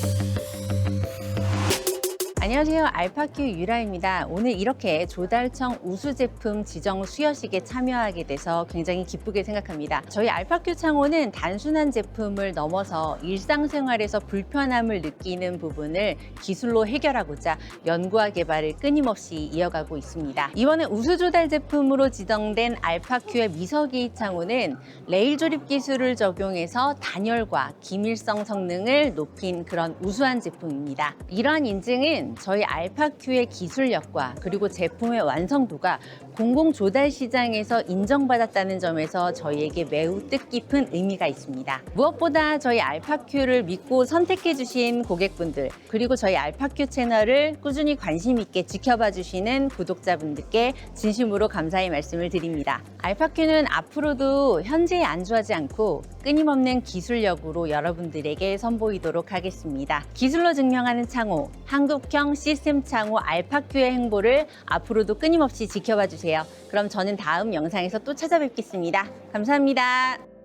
Thank you. 안녕하세요. 알파큐 유라입니다. 오늘 이렇게 조달청 우수 제품 지정 수여식에 참여하게 돼서 굉장히 기쁘게 생각합니다. 저희 알파큐 창호는 단순한 제품을 넘어서 일상생활에서 불편함을 느끼는 부분을 기술로 해결하고자 연구와 개발을 끊임없이 이어가고 있습니다. 이번에 우수 조달 제품으로 지정된 알파큐의 미서기 창호는 레일 조립 기술을 적용해서 단열과 기밀성 성능을 높인 그런 우수한 제품입니다. 이러한 인증은 저희 알파큐의 기술력과 그리고 제품의 완성도가 공공 조달 시장에서 인정받았다는 점에서 저희에게 매우 뜻깊은 의미가 있습니다. 무엇보다 저희 알파큐를 믿고 선택해 주신 고객분들 그리고 저희 알파큐 채널을 꾸준히 관심 있게 지켜봐 주시는 구독자분들께 진심으로 감사의 말씀을 드립니다. 알파큐는 앞으로도 현재에 안주하지 않고 끊임없는 기술력으로 여러분들에게 선보이도록 하겠습니다. 기술로 증명하는 창호, 한국형 시스템 창호 알파큐의 행보를 앞으로도 끊임없이 지켜봐 주세요. 그럼 저는 다음 영상에서 또 찾아뵙겠습니다. 감사합니다.